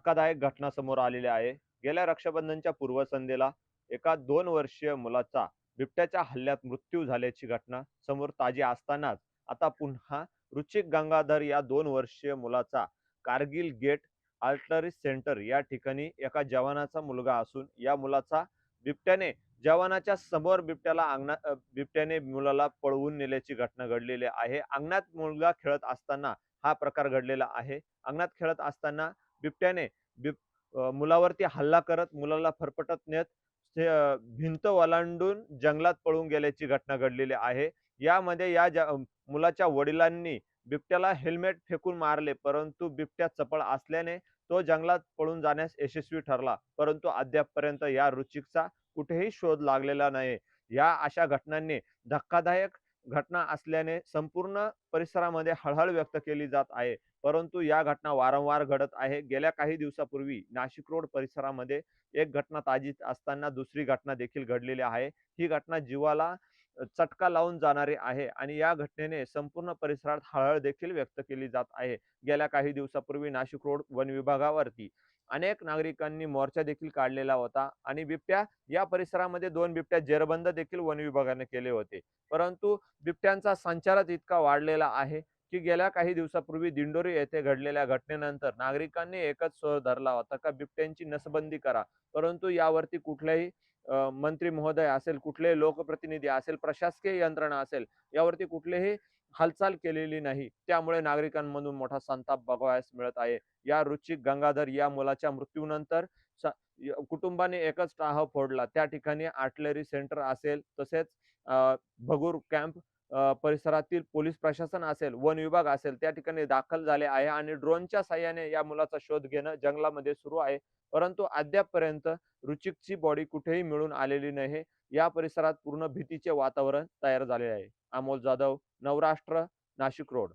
धक्कादायक घटना समोर आलेली आहे. गेल्या रक्षाबंधनच्या पूर्वसंध्येला एका दोन वर्षीय मुलाचा बिबट्याच्या हल्ल्यात मृत्यू झाल्याची घटना समोर ताजी असतानाच आता पुन्हा रुचिक गंगाधर या दोन वर्षीय मुलाचा कारगिल गेट आल्टरी सेंटर या ठिकाणी एका जवानाचा मुलगा असून या मुलाचा बिबट्याने जवानाच्या समोर बिबट्याला अंगणा बिबट्याने मुलाला पळवून नेल्याची घटना घडलेली आहे. अंगणात मुलगा खेळत असताना हा प्रकार घडलेला आहे. अंगणात खेळत असताना बिबट्याने बिब मुलावरती हल्ला करत मुलाला फरफटत नेत भिंत ओलांडून जंगलात पळून गेल्याची घटना घडलेली आहे. यामध्ये या ज- मुलाच्या वडिलांनी बिबट्याला हेल्मेट फेकून मारले परंतु बिबट्या चपळ असल्याने तो जंगलात पळून जाण्यास यशस्वी ठरला. परंतु अद्यापपर्यंत या रुचिकचा कुठेही शोध लागलेला नाही. या अशा घटनांनी धक्कादायक घटना असल्याने संपूर्ण परिसरामध्ये हळहळ व्यक्त केली जात आहे. परंतु या घटना वारंवार घडत आहे. गेल्या काही दिवसापूर्वी नाशिक रोड परिसरामध्ये एक घटना ताजी असताना दुसरी घटना देखील घडलेली आहे. ही घटना जीवाला चटका लावून जाणारी आहे आणि या घटनेने संपूर्ण परिसरात हळहळ देखील व्यक्त केली जात आहे. गेल्या काही दिवसापूर्वी नाशिक रोड वन विभागावरती अनेक नागरिकांनी मोर्चा देखील काढलेला होता आणि बिबट्या या परिसरामध्ये दोन बिबट्या जेरबंद देखील वन विभागाने केले होते. परंतु बिबट्यांचा संचारच इतका वाढलेला आहे की गेल्या काही दिवसापूर्वी दिंडोरी येथे घडलेल्या घटनेनंतर नागरिकांनी एकच स्वर धरला होता का बिबट्यांची नसबंदी करा. परंतु यावरती कुठल्याही मंत्री महोदय असेल कुठलेही लोकप्रतिनिधी असेल प्रशासकीय यंत्रणा असेल यावरती कुठलेही हालचाल केलेली नाही. त्यामुळे नागरिकांमधून मोठा संताप बघावयास मिळत आहे. या रुचिक गंगाधर या मुलाच्या मृत्यूनंतर कुटुंबाने एकच टाह फोडला. त्या ठिकाणी आर्टलरी सेंटर असेल तसेच भगूर कॅम्प परिसरातील पोलीस प्रशासन असेल वन विभाग असेल त्या ठिकाणी दाखल झाले आहे आणि ड्रोनच्या साह्याने या मुलाचा शोध घेणं जंगलामध्ये सुरू आहे. परंतु अद्यापपर्यंत रुचिकची बॉडी कुठेही मिळून आलेली नाही. या परिसरात पूर्ण भीतीचे वातावरण तयार झाले आहे. अमोल जाधव नवराष्ट्र नाशिक रोड.